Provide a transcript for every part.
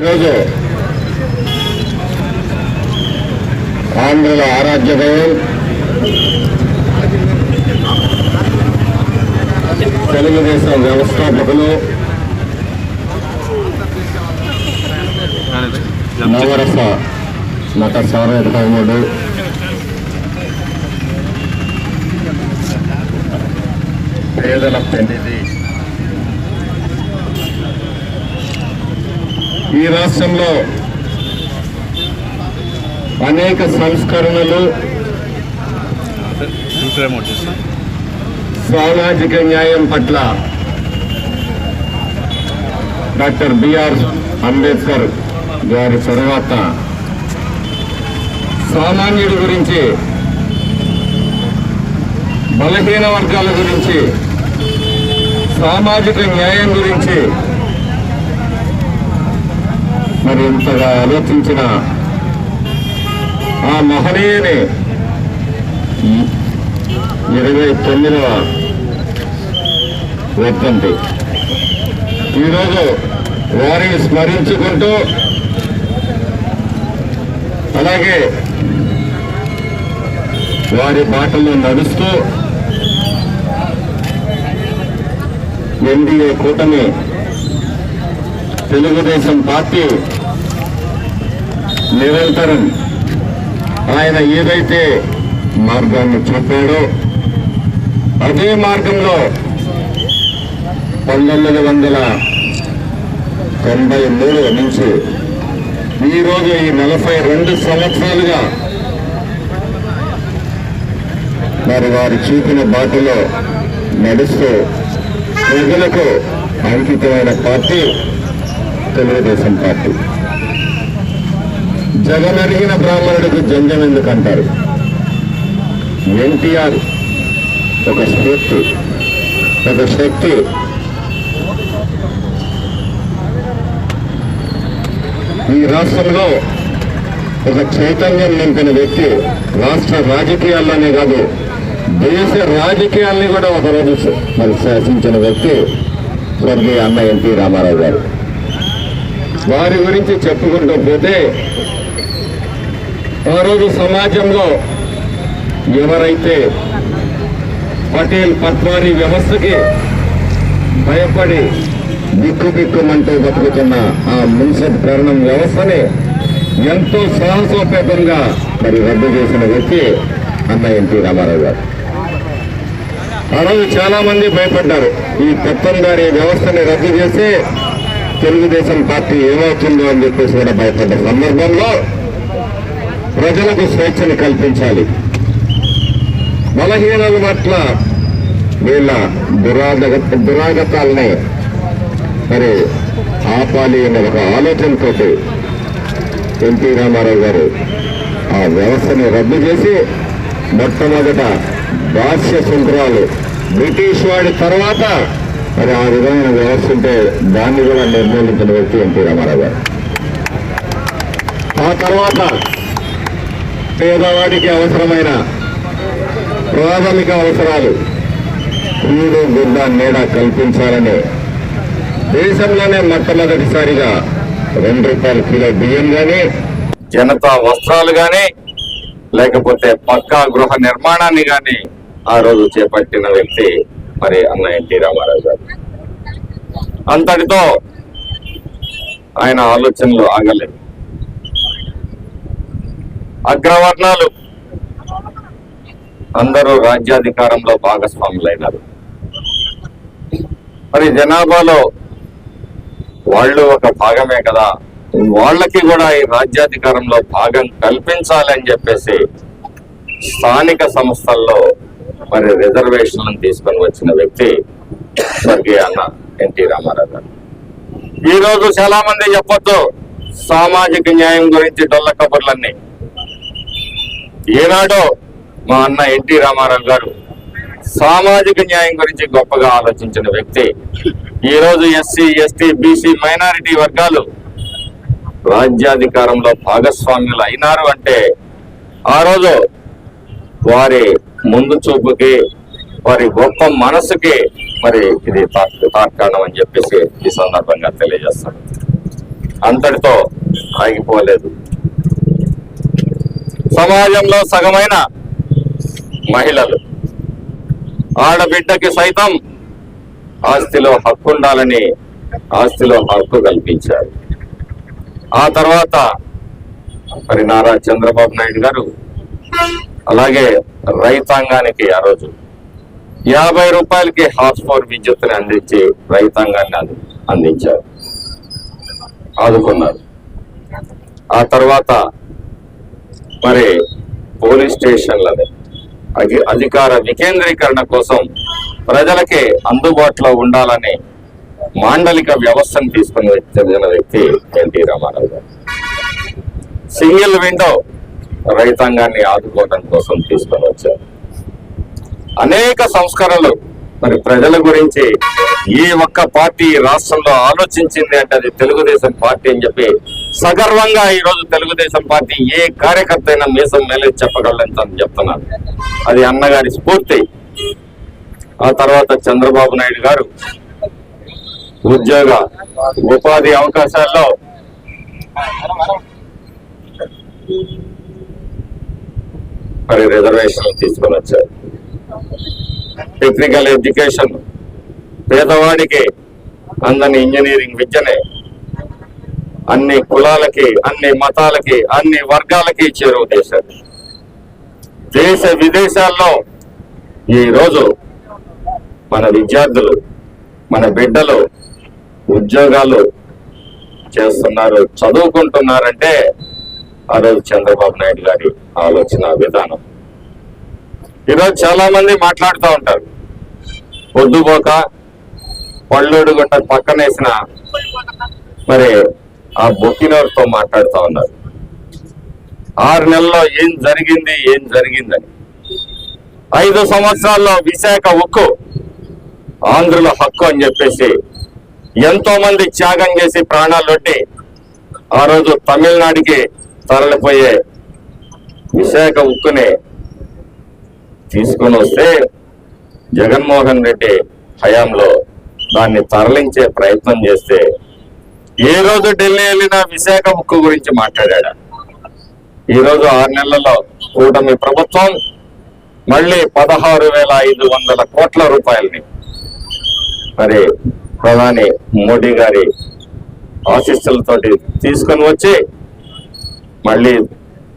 ఈరోజు ఆంధ్రుల ఆరాధ్య దైవం తెలుగుదేశం వ్యవస్థాపకులు నవరస నట సార్వభౌముడు పేదల పెన్నిధి ఈ రాష్ట్రంలో అనేక సంస్కరణలు సామాజిక న్యాయం పట్ల డాక్టర్ బిఆర్ అంబేద్కర్ గారి తర్వాత సామాన్యుడి గురించి బలహీన వర్గాల గురించి సామాజిక న్యాయం గురించి మరి ఇంతగా ఆలోచించిన ఆ మహనీయుని ఇరవై తొమ్మిదవ వర్ధంతి. ఈరోజు వారిని స్మరించుకుంటూ అలాగే వారి బాటలో నడుస్తూ ఎన్డీఏ కూటమి తెలుగుదేశం పార్టీ నిరంతరం ఆయన ఏదైతే మార్గాన్ని చెప్పాడో అదే మార్గంలో పంతొమ్మిది వందల తొంభై మూడు నుంచి ఈరోజు ఈ నలభై రెండు సంవత్సరాలుగా మరి వారు చూపిన బాటలో నడుస్తూ ప్రజలకు అంకితమైన పార్టీ తెలుగుదేశం పార్టీ. జగన్ అడిగిన బ్రాహ్మణుడికి జంజం ఎందుకంటారు? ఎన్టీఆర్ ఒక స్ఫూర్తి ఒక శక్తి. ఈ రాష్ట్రంలో ఒక చైతన్యం నింపిన వ్యక్తి రాష్ట్ర రాజకీయాల్లోనే కాదు దేశ రాజకీయాల్ని కూడా ఒకరోజు మరి శాసించిన వ్యక్తి స్వర్గీయ అన్న ఎన్టీ రామారావు గారు. వారి గురించి చెప్పుకుంటూ పోతే ఆ రోజు సమాజంలో ఎవరైతే పటేల్ పట్వారీ వ్యవస్థకి భయపడి దిక్కుబిక్కుమంటూ బతుకుతున్న ఆ మున్సిపల్ కరణం వ్యవస్థని ఎంతో సాహసోపేతంగా మరి రద్దు చేసిన వ్యక్తి అన్న ఎన్టీ రామారావు గారు. ఆ రోజు చాలా మంది భయపడ్డారు. ఈ పెత్తందారి వ్యవస్థని రద్దు చేసి తెలుగుదేశం పార్టీ ఏమవుతుందో అని చెప్పేసి కూడా భయపడ్డ సందర్భంలో ప్రజలకు స్వేచ్ఛను కల్పించాలి. బలహీనల పట్ల వీళ్ళ దురాగ దురాగతాలని మరి ఆపాలి అనే ఒక ఆలోచనతో ఎన్టీ రామారావు గారు ఆ వ్యవస్థని రద్దు చేసి మొట్టమొదట భాష్య సుందరాలు బ్రిటిష్ వాడి తర్వాత మరి ఆ విధమైన వ్యవస్థ ఉంటే దాన్ని కూడా నిర్మూలించిన వ్యక్తి ఎన్టీ రామారావు గారు. ఆ తర్వాత పేదవాడికి అవసరమైన ప్రాథమిక అవసరాలు కూడు గుడ్డ నీడ కల్పించాలని దేశంలోనే మొట్టమొదటిసారిగా రెండు రూపాయల కిలో బియ్యం కానీ జనతా వస్త్రాలు కానీ లేకపోతే పక్కా గృహ నిర్మాణాన్ని కానీ ఆ రోజు చేపట్టిన వ్యక్తి మరి అన్న ఎన్టీ రామారావు గారు. అంతటితో ఆయన ఆలోచనలు ఆగలేదు. అగ్రవర్ణాలు. అందరూ రాజ్యాధికారంలో భాగస్వాములైనారు. మరి జనాభాలో వాళ్ళు ఒక భాగమే కదా. వాళ్ళకి కూడా ఈ రాజ్యాధికారంలో భాగం కల్పించాలని చెప్పేసి స్థానిక సంస్థల్లో మరి రిజర్వేషన్లను తీసుకొని వచ్చిన వ్యక్తి స్వర్గీయ అన్న ఎన్టీ రామారావు గారు. ఈ రోజు చాలా మంది చెప్పొచ్చు సామాజిక న్యాయం గురించి డొల్ల కబుర్లన్నీ. ఏనాడో మా అన్న ఎన్టీ రామారావు గారు సామాజిక న్యాయం గురించి గొప్పగా ఆలోచించిన వ్యక్తి. ఈ రోజు ఎస్సీ ఎస్టీ బీసీ మైనారిటీ వర్గాలు రాజ్యాధికారంలో భాగస్వామ్యులు అయినారు అంటే ఆ రోజు వారి ముందు చూపుకి వారి గొప్ప మనసుకి మరి ఇది తా- తార్కాణం అని చెప్పేసి ఈ సందర్భంగా తెలియజేస్తాను. అంతటితో ఆగిపోలేదు. సమాజంలో సగమైన మహిళలు. ఆడబిడ్డకి సైతం ఆస్తిలో హక్కు ఉండాలని ఆస్తిలో హక్కు కల్పించారు. ఆ తర్వాత మరి నారా చంద్రబాబు నాయుడు గారు అలాగే రైతాంగానికి ఆ రోజు యాభై రూపాయలకి హాఫ్ పవర్ విద్యుత్తుని అందించి రైతాంగాన్ని అందించారు. ఆదుకున్నారు. ఆ తర్వాత మరి పోలీస్ స్టేషన్లని అధికార వికేంద్రీకరణ కోసం ప్రజలకి అందుబాటులో ఉండాలని మాండలిక వ్యవస్థను తీసుకుని చెందిన వ్యక్తి ఎన్టీ రామారావు గారు. సింగిల్ విండో రైతాంగాన్ని ఆదుకోవడం కోసం తీసుకొని వచ్చారు. అనేక సంస్కరణలు మరి ప్రజల గురించి ఏ ఒక్క పార్టీ రాష్ట్రంలో ఆలోచించింది అంటే అది తెలుగుదేశం పార్టీ అని చెప్పి సగర్వంగా ఈ రోజు తెలుగుదేశం పార్టీ ఏ కార్యకర్త అయినా మీసం మేలే చెప్పగలని చెప్తున్నారు అది అన్నగారి స్ఫూర్తి. ఆ తర్వాత చంద్రబాబు నాయుడు గారు ఉద్యోగ ఉపాధి అవకాశాల్లో మరి రిజర్వేషన్ తీసుకొని వచ్చారు. టెక్నికల్ ఎడ్యుకేషన్ పేదవాడికి అందని ఇంజనీరింగ్ విద్యనే అన్ని కులాలకి అన్ని మతాలకి అన్ని వర్గాలకి చేరువ చేశారు దేశ విదేశాల్లో ఈ రోజు మన విద్యార్థులు మన బిడ్డలు ఉద్యోగాలు చేస్తున్నారు చదువుకుంటున్నారంటే ఆ రోజు చంద్రబాబు నాయుడు గారి ఆలోచన విధానం. ఈరోజు చాలా మంది మాట్లాడుతూ ఉంటారు. పొద్దుపోక పళ్ళోడు గుంట పక్కనేసిన మరి ఆ బొక్కినోరితో మాట్లాడుతూ ఉన్నారు. ఆరు నెలల్లో ఏం జరిగింది ఏం జరిగిందని. ఐదు సంవత్సరాల్లో విశాఖ ఉక్కు ఆంధ్రుల హక్కు అని చెప్పేసి ఎంతో మంది త్యాగం చేసి ప్రాణాలొట్టి ఆ రోజు తమిళనాడుకి తరలిపోయే విశాఖ ఉక్కుని తీసుకొని వస్తే జగన్మోహన్ రెడ్డి హయాంలో దాన్ని తరలించే ప్రయత్నం చేస్తే ఏ రోజు ఢిల్లీ వెళ్ళిన విశాఖ ముక్కు గురించి మాట్లాడా ఈ రోజు ఆరు నెలల్లో కూటమి ప్రభుత్వం మళ్ళీ పదహారు వేల ఐదు వందల కోట్ల రూపాయలని మరి ప్రధాని మోడీ గారి ఆశీస్సులతోటి తీసుకొని వచ్చి మళ్ళీ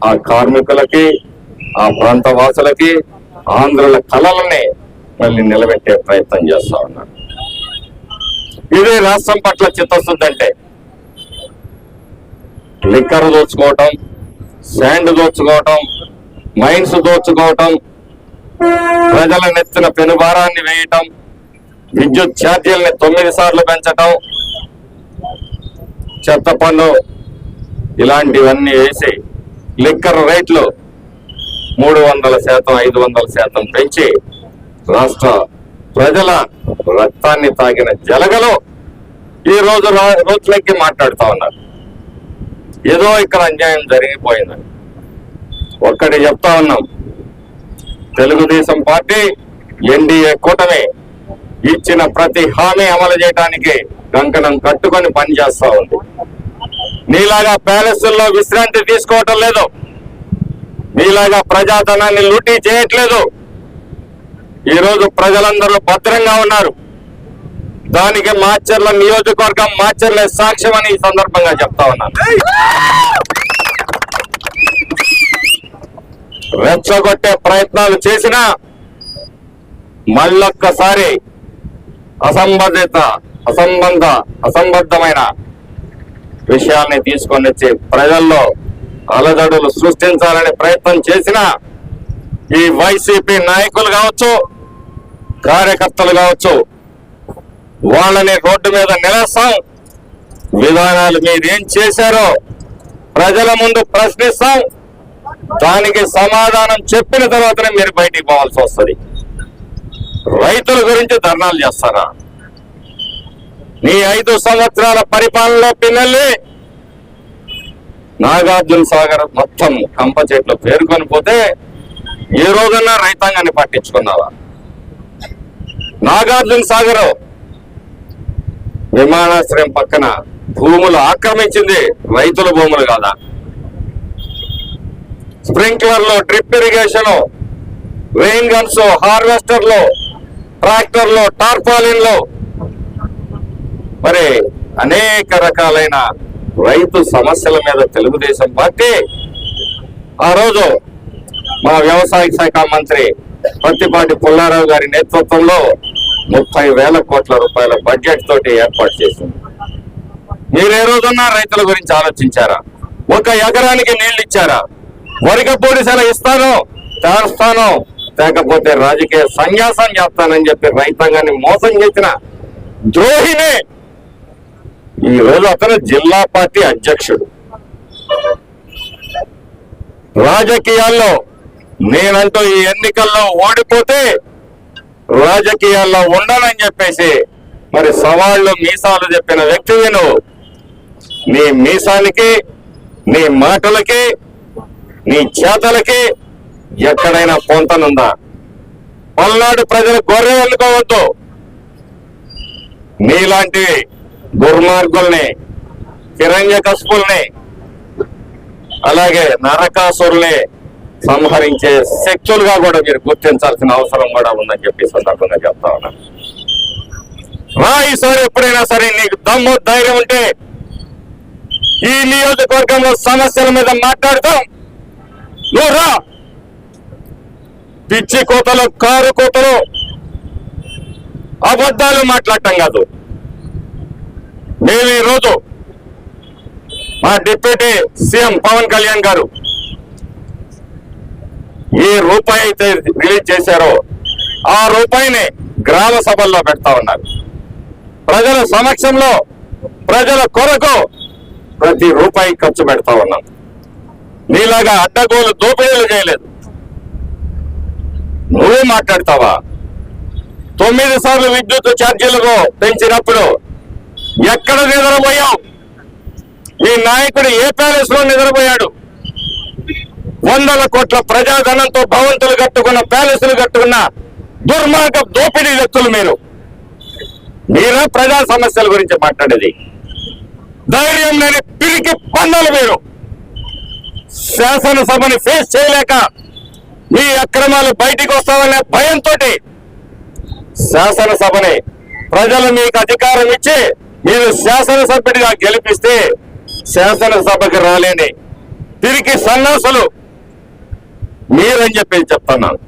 ఆ కార్మికులకి ఆ ప్రాంత వాసులకి ఆంధ్రుల కళలని మళ్ళీ నిలబెట్టే ప్రయత్నం చేస్తా ఉన్నారు. ఇదే రాష్ట్రం పట్ల చిత్తశుద్ధి అంటే లిక్కర్ దోచుకోవటం శాండ్ దోచుకోవటం మైన్స్ దోచుకోవటం ప్రజల నెత్తిన పెనుభారాన్ని వేయటం విద్యుత్ ఛార్జీలని తొమ్మిది సార్లు పెంచటం చెత్త పన్ను ఇలాంటివన్నీ వేసి లిక్కర్ రేట్లు మూడు వందల శాతం ఐదు వందల శాతం పెంచి రాష్ట్ర ప్రజల రక్తాన్ని తాగిన జలగలు ఈ రోజు రోజులకి మాట్లాడుతూ మాట్లాడుతా ఉన్నారు. ఏదో ఇక్కడ అన్యాయం జరిగిపోయిందని ఒక్కటి చెప్తా ఉన్నాం. తెలుగుదేశం పార్టీ ఎన్డీఏ కూటమి ఇచ్చిన ప్రతి హామీ అమలు చేయడానికి కంకణం కట్టుకొని పనిచేస్తా ఉంది. నీలాగా ప్యాలెస్ల్లో విశ్రాంతి తీసుకోవటం లేదు. నీలాగా ప్రజాధనాన్ని లూటీ చేయట్లేదు. ఈరోజు ప్రజలందరూ భద్రంగా ఉన్నారు. దానికి మాచర్ల నియోజకవర్గం మాచర్ల సాక్ష్యం అని ఈ సందర్భంగా చెప్తా ఉన్నాను రెచ్చగొట్టే ప్రయత్నాలు చేసినా మళ్ళొక్కసారి అసంబంధిత అసంబంధ అసంబద్ధమైన విషయాల్ని తీసుకొని వచ్చి ప్రజల్లో అలజడులు సృష్టించాలని ప్రయత్నం చేసిన ఈ వైసీపీ నాయకులు కావచ్చు కార్యకర్తలు కావచ్చు వాళ్ళని రోడ్డు మీద నిలస్తాం. విధానాలు మీరేం చేశారో ప్రజల ముందు ప్రశ్నిస్తాం. దానికి సమాధానం చెప్పిన తర్వాతనే మీరు బయటికి పోవాల్సి వస్తుంది. రైతుల గురించి ధర్నాలు చేస్తారా? నీ ఐదు సంవత్సరాల పరిపాలనలో పిల్లల్ని నాగార్జున సాగర్ మొత్తం కంప చెట్లు పేరుకొని పోతే ఏ రోజన్నా రైతాంగాన్ని పట్టించుకున్నావా? నాగార్జున సాగర్ విమానాశ్రయం పక్కన భూములు ఆక్రమించింది రైతుల భూములు కాదా? స్ప్రింక్లర్లు డ్రిప్ ఇరిగేషన్ రెయిన్ గన్స్ హార్వెస్టర్లు ట్రాక్టర్లు టార్పాలిన్లు. మరి అనేక రకాలైన రైతు సమస్యల మీద తెలుగుదేశం పార్టీ ఆ రోజు మా వ్యవసాయ శాఖ మంత్రి పత్తిపాటి పుల్లారావు గారి నేతృత్వంలో ముప్పై వేల కోట్ల రూపాయల బడ్జెట్ తోటి ఏర్పాటు చేసింది. మీరు ఏ రోజున్నా రైతుల గురించి ఆలోచించారా? ఒక ఎకరానికి నీళ్ళు ఇచ్చారా? వరిక పొడిసెల ఇస్తాను చేస్తాను లేకపోతే రాజకీయ సన్యాసం చేస్తానని చెప్పి రైతాంగాన్ని మోసం చేసిన ద్రోహినే ఈ రోజు అతను జిల్లా పార్టీ అధ్యక్షుడు. రాజకీయాల్లో నేనంటూ ఈ ఎన్నికల్లో ఓడిపోతే రాజకీయాల్లో ఉండనని చెప్పేసి మరి సవాళ్ళు మీసాలు చెప్పిన వ్యక్తివి నువ్వు నీ మీసానికి నీ మాటలకి నీ చేతలకి ఎక్కడైనా పొంతనుందా? పల్నాడు ప్రజలు గొర్రె ఎన్నుకోవద్దు. నీలాంటి దుర్మార్గుల్ని కిరణ్య కసుపుల్ని అలాగే నరకాసురుల్ని సంహరించే శక్తులుగా కూడా మీరు గుర్తించాల్సిన అవసరం కూడా ఉందని చెప్పి సందర్భంగా చెప్తా ఉన్నాను రా ఈసారి ఎప్పుడైనా సరే నీకు దమ్ము ధైర్యం ఉంటే ఈ నియోజకవర్గంలో సమస్యల మీద మాట్లాడతాం. నువ్వు రా. పిచ్చి కోతలు కారు కోతలు అబద్ధాలు మాట్లాడటం కాదు. మేము ఈరోజు మా డిప్యూటీ సీఎం పవన్ కళ్యాణ్ గారు ఏ రూపాయి అయితే రిలీజ్ చేశారో ఆ రూపాయిని గ్రామ సభల్లో పెడతా ఉన్నారు. ప్రజల సమక్షంలో ప్రజల కొరకు ప్రతి రూపాయి ఖర్చు పెడతా ఉన్నాం. నీలాగా అడ్డగోలు దోపిడీలు చేయలేదు. నువ్వు మాట్లాడతావా? తొమ్మిది సార్లు విద్యుత్ ఛార్జీలకు పెంచినప్పుడు ఎక్కడ నిద్రపోయావు? ఈ నాయకుడు ఏ ప్యాలెస్లో నిద్రపోయాడు? వందల కోట్ల ప్రజాధనంతో భవంతులు కట్టుకున్న ప్యాలెస్లు కట్టుకున్న దుర్మార్గ దోపిడీ వ్యక్తులు మీరు. మీరే ప్రజా సమస్యల గురించి మాట్లాడేది. ధైర్యం లేని పిరికి పందలు మీరు. శాసనసభని ఫేస్ చేయలేక మీ అక్రమాలు బయటికి వస్తామనే భయంతో శాసనసభని ప్రజలు మీకు అధికారం ఇచ్చి మీరు శాసనసభ్యుడిగా గెలిపిస్తే శాసనసభకి రాలేని తిరిగి సన్నాసులు మీరని చెప్పి చెప్తున్నాను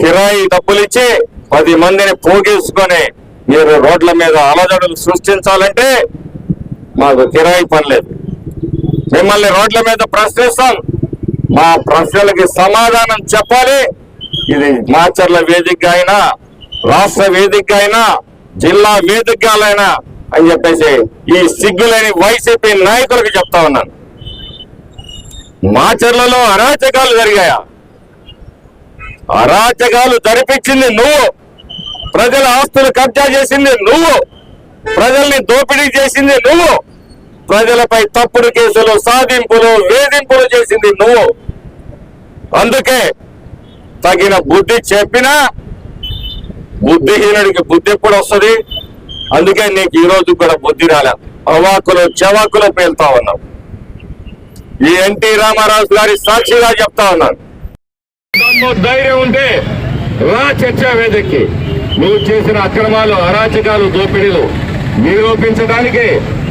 కిరాయి డబ్బులు ఇచ్చి పది మందిని పోగేసుకొని మీరు రోడ్ల మీద అలజడులు సృష్టించాలంటే మాకు కిరాయి పని లేదు. మిమ్మల్ని రోడ్ల మీద ప్రశ్నిస్తాం. మా ప్రశ్నలకి సమాధానం చెప్పాలి. ఇది మాచర్ల వేదిక అయినా రాష్ట్ర వేదిక అయినా జిల్లా వేదికలైనా అని చెప్పేసి ఈ సిగ్గులేని వైసీపీ నాయకులకు చెప్తా ఉన్నాను. మాచర్లలో అరాచకాలు జరిగాయా? అరాచకాలు జరిపించింది నువ్వు. ప్రజల ఆస్తులు కబ్జా చేసింది నువ్వు. ప్రజల్ని దోపిడీ చేసింది నువ్వు. ప్రజలపై తప్పుడు కేసులు సాధింపులు వేధింపులు చేసింది నువ్వు. అందుకే తగిన బుద్ధి చెప్పినా బుద్ధిహీనుడికి బుద్ధి ఎప్పుడు వస్తుంది? అందుకే నీకు ఈ రోజు కూడా బుద్ధి రాలే. అవాకులు చెవాకులు పేలుతా ఉన్నావు. ఈ ఎన్టీ రామారావు గారి సాక్షిగా చెప్తా ఉన్నాను. ధైర్యం ఉంటే రా చర్చా వేదికకి. నువ్వు చేసిన అక్రమాలు అరాచకాలు దోపిడీలు నిరూపించడానికి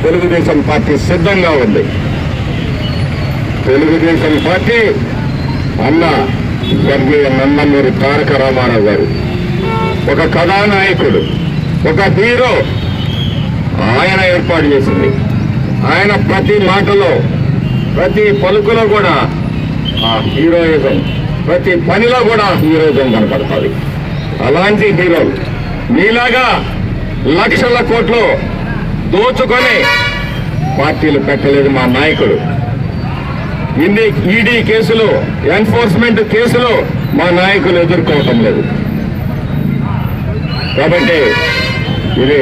తెలుగుదేశం పార్టీ సిద్ధంగా ఉంది. తెలుగుదేశం పార్టీ అన్న స్వర్గీయ నందమూరి తారక రామారావు గారు ఒక కథానాయకుడు ఒక హీరో. ఆయన ఏర్పాటు చేసింది. ఆయన ప్రతి మాటలో ప్రతి పలుకులో కూడా ఆ హీరోయిజం ప్రతి పనిలో కూడా హీరోయిజం కనపడుతుంది. అలాంటి హీరోలు మీలాగా లక్షల కోట్లు దోచుకొని పార్టీలు పెట్టలేదు మా నాయకుడు. ఇన్ని ఈడీ కేసులు ఎన్ఫోర్స్మెంట్ కేసులు మా నాయకులు ఎదుర్కోవటం లేదు. కాబట్టి ఇది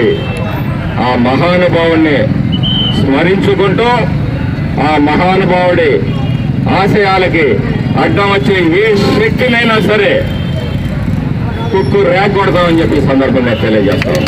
ఆ మహానుభావుణ్ణి స్మరించుకుంటూ ఆ మహానుభావుడి ఆశయాలకి అడ్డం వచ్చే ఏ శక్తినైనా సరే కుక్కు రేగొడతామని చెప్పి సందర్భంగా తెలియజేస్తాం.